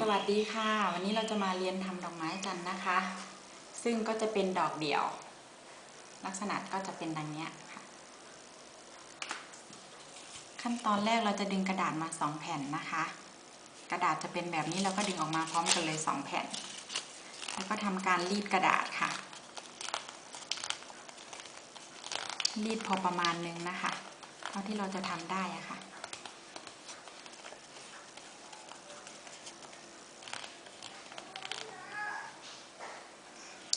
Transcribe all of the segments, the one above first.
สวัสดีค่ะ วันนี้เราจะมาเรียนทำดอกไม้กันนะคะ ซึ่งก็จะเป็นดอกเดี่ยว ลักษณะก็จะเป็นดังเนี้ยค่ะ ขั้นตอนแรกเราจะดึงกระดาษมาสองแผ่นนะคะ กระดาษจะเป็นแบบนี้เราก็ดึงออกมาพร้อมกันเลยสองแผ่น แล้วก็ทำการรีดกระดาษค่ะ รีดพอประมาณนึงนะคะ เท่าที่เราจะทำได้อะค่ะ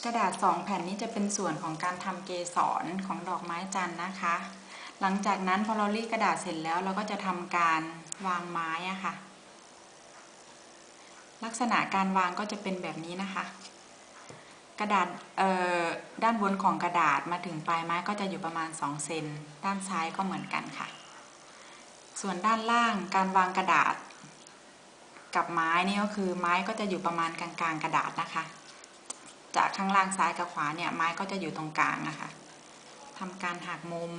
กระดาษสองแผ่นนี้จะเป็นส่วนของการทำเกสรของดอกไม้จันทร์นะคะ หลังจากนั้นพอเรารีดกระดาษเสร็จแล้วเราก็จะทำการวางไม้อะค่ะ ลักษณะการวางก็จะเป็นแบบนี้นะคะ กระดาษด้านบนของกระดาษมาถึงปลายไม้ก็จะอยู่ประมาณ 2 เซนด้านซ้ายก็เหมือนกันค่ะ ส่วนด้านล่างการวางกระดาษ กับไม้นี่ก็คือไม้ก็จะอยู่ประมาณกลางๆกระดาษนะคะ จากข้างล่างซ้ายกับขวาเนี่ยไม้ก็จะอยู่ตรงกลางนะคะทำการหักมุม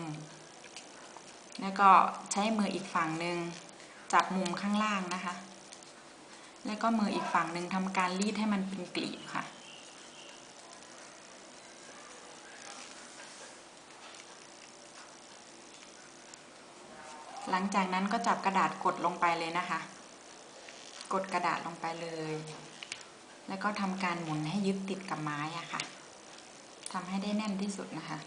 แล้วก็ใช้มืออีกฝั่งหนึ่งจับมุมข้างล่างนะคะ แล้วก็มืออีกฝั่งหนึ่งทำการรีดให้มันเป็นกลีบค่ะหลังจากนั้นก็จับกระดาษกดลงไปเลยนะคะ กดกระดาษลงไปเลย แล้วก็ทำการหมุนให้ยึดติดกับไม้อะค่ะทำให้ได้แน่นที่สุดนะคะ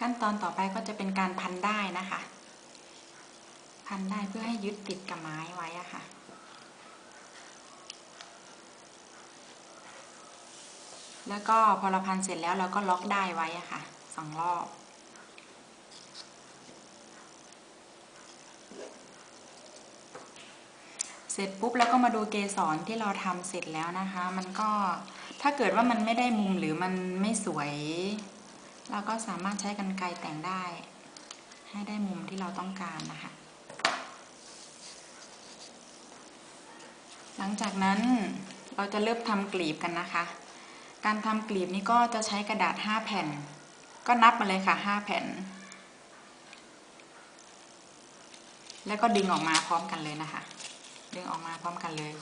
ขั้นตอนต่อไปก็จะเป็นการพันได้นะคะ พันได้เพื่อให้ยึดติดกับไม้ไว้อะค่ะ แล้วก็พอเราพันเสร็จแล้วเราก็ล็อกได้ไว้อะค่ะสองรอบ เสร็จปุ๊บแล้วก็มาดูเกสรที่เราทำเสร็จแล้วนะคะ มันก็ถ้าเกิดว่ามันไม่ได้มุมหรือมันไม่สวย เราก็สามารถใช้กรรไกรแต่งได้ ให้ได้มุมที่เราต้องการนะคะ หลังจากนั้นเราจะเริ่มทำกลีบกันนะคะ การทำกลีบนี้ก็จะใช้กระดาษ 5 แผ่น ก็นับมาเลยค่ะ 5 แผ่น แล้วก็ดึงออกมาพร้อมกันเลยนะคะ ดึงออกมาพร้อมกันเลย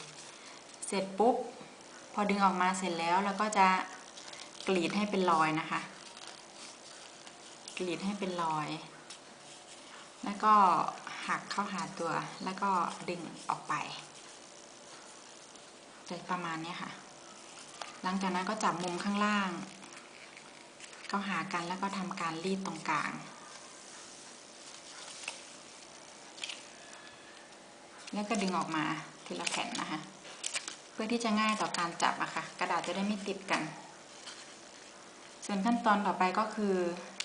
เสร็จปุ๊บ พอดึงออกมาเสร็จแล้วเราก็จะกรีดให้เป็นรอยนะคะ กรีดให้เป็นรอย แล้วก็หักเข้าหาตัว แล้วก็ดึงออกไปจะประมาณนี้ค่ะ หลังจากนั้นก็จับมุมข้างล่าง ก็หากันแล้วก็ทำการรีดตรงกลางแล้วก็ดึงออกมาทีละแผ่นนะคะ เพื่อที่จะง่ายต่อการจับอะค่ะ กระดาษจะได้ไม่ติดกัน ส่วนขั้นตอนต่อไปก็คือ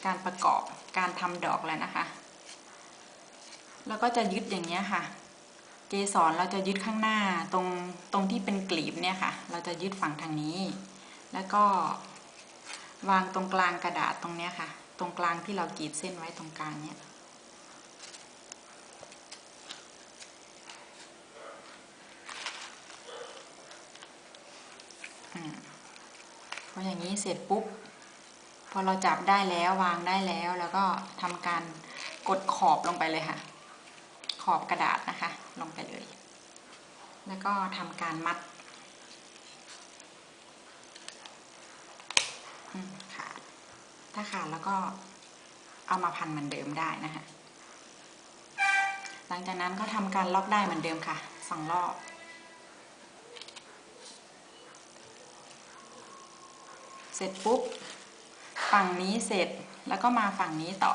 การประกอบการทำดอกแล้วนะคะ แล้วก็จะยึดอย่างนี้ค่ะ เกสรเราจะยึดข้างหน้าตรงตรงที่เป็นกลีบเนี่ยค่ะ เราจะยึดฝั่งทางนี้ แล้วก็วางตรงกลางกระดาษตรงเนี้ยค่ะ ตรงกลางที่เรากรีดเส้นไว้ตรงกลางเนี้ยพออย่างนี้เสร็จปุ๊บ พอเราจับได้แล้ววางได้แล้ว แล้วก็ทำการกดขอบลงไปเลยค่ะ อบกระดาษนะคะ ลงไปเลย แล้วก็ทำการมัดขาดถ้าขาดแล้วก็เอามาพันเหมือนเดิมได้นะคะ หลังจากนั้นก็ทำการล็อกได้เหมือนเดิมค่ะสองรอบเสร็จปุ๊บฝั่งนี้เสร็จแล้วก็มาฝั่งนี้ต่อ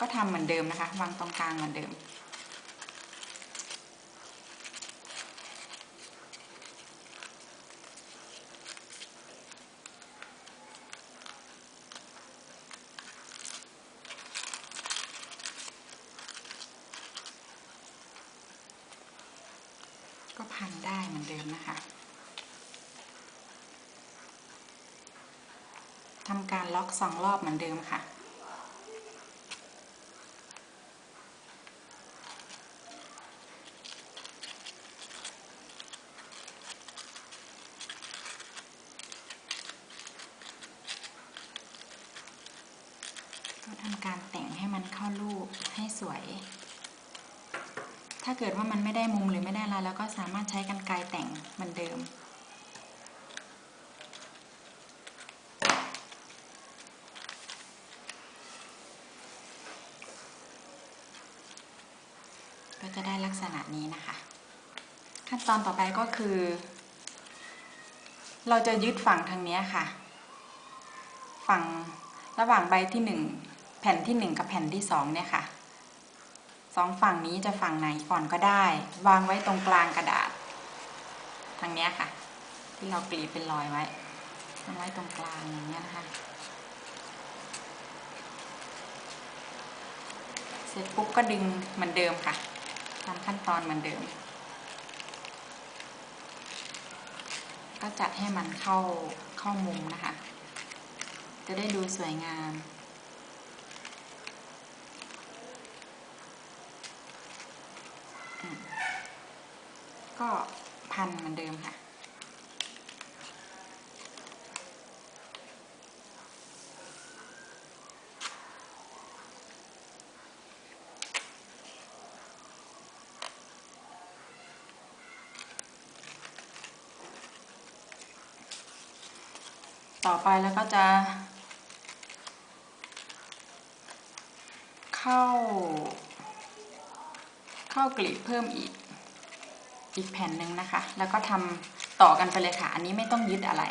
ก็ทำเหมือนเดิมนะคะ วางตรงกลางเหมือนเดิมือนเดิมนะคะทำการล็อกสองรอบเหมือนเดิมค่ะ ก็ทำการแต่งให้มันเข้ารูปให้สวย ถ้าเกิดว่ามันไม่ได้มุมหรือไม่ได้อะไรแล้วก็สามารถใช้กันไกรแต่งเหมือนเดิม ก็จะได้ลักษณะนี้นะคะ ขั้นตอนต่อไปก็คือ เราจะยึดฝั่งทางนี้ค่ะ ฝั่งระหว่างใบที่หนึ่งแผ่นที่หนึ่งกับแผ่นที่สองเนี่ยค่ะ สองฝั่งนี้จะฝั่งไหนก่อนก็ได้ วางไว้ตรงกลางกระดาษ ทางนี้ค่ะ ที่เรากรีดเป็นรอยไว้วางไว้ตรงกลางอย่างเงี้นะคะ เสร็จปุ๊บก็ดึงเหมือนเดิมค่ะตามขั้นตอนเหมือนเดิม ก็จัดให้มันเข้าเข้ามุมนะคะ จะได้ดูสวยงาม ก็พันเหมือนเดิมค่ะ ต่อไปแล้วก็จะ เข้า เข้ากลีบเพิ่มอีก อีกแผ่นหนึ่งนะคะ แล้วก็ทำต่อกันไปเลยค่ะ อันนี้ไม่ต้องยึดอะไร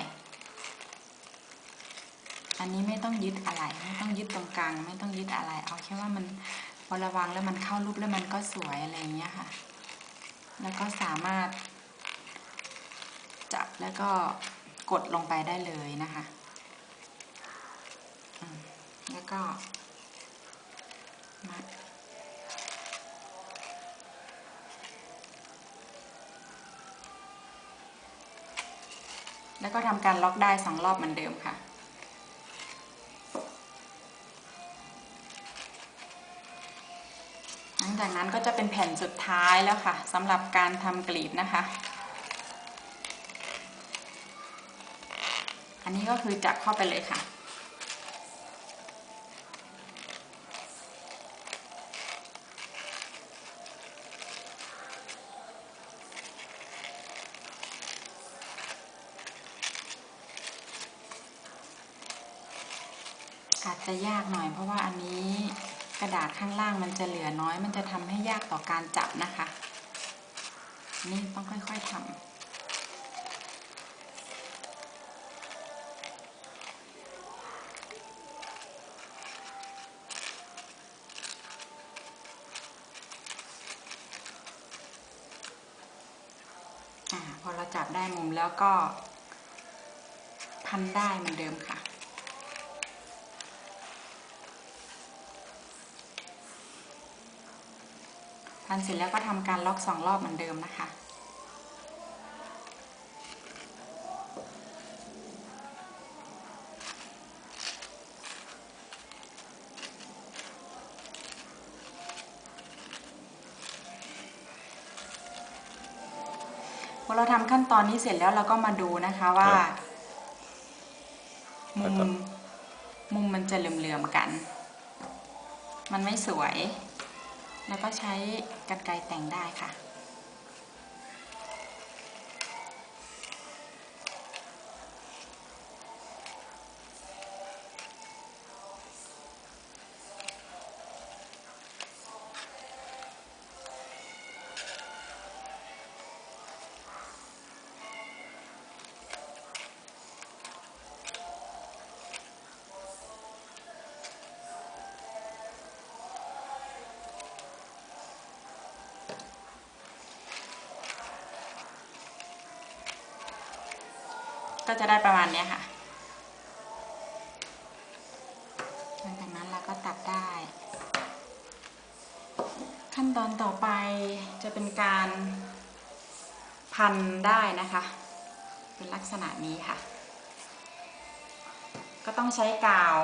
อันนี้ไม่ต้องยึดอะไร ไม่ต้องยึดตรงกลาง ไม่ต้องยึดอะไร เอาแค่ว่ามันพอระวังแล้วมันเข้ารูปแล้วมันก็สวยอะไรอย่างเงี้ยค่ะ แล้วก็สามารถ จับแล้วก็กดลงไปได้เลยนะคะ แล้วก็มัด แล้วก็ทำการล็อกได้สองรอบเหมือนเดิมค่ะ หลังจากนั้นก็จะเป็นแผ่นสุดท้ายแล้วค่ะสำหรับการทำกลีบนะคะ อันนี้ก็คือจับเข้าไปเลยค่ะ จะยากหน่อย เพราะว่าอันนี้กระดาษข้างล่างมันจะเหลือน้อย มันจะทำให้ยากต่อการจับนะคะ นี่ต้องค่อยๆทำพอเราจับได้มุมแล้วก็พันได้เหมือนเดิมค่ะ พันเสร็จแล้วก็ทำการล็อกสองรอบเหมือนเดิมนะคะ พอเราทำขั้นตอนนี้เสร็จแล้วเราก็มาดูนะคะว่าครับมุมครับมุมมันจะเหลื่อมๆกัน มันไม่สวย แล้วก็ใช้กรรไกรแต่งได้ค่ะ ก็จะได้ประมาณนี้ค่ะ หลังจากนั้นเราก็ตัดได้ ขั้นตอนต่อไปจะเป็นการพันได้นะคะ เป็นลักษณะนี้ค่ะ ก็ต้องใช้กาว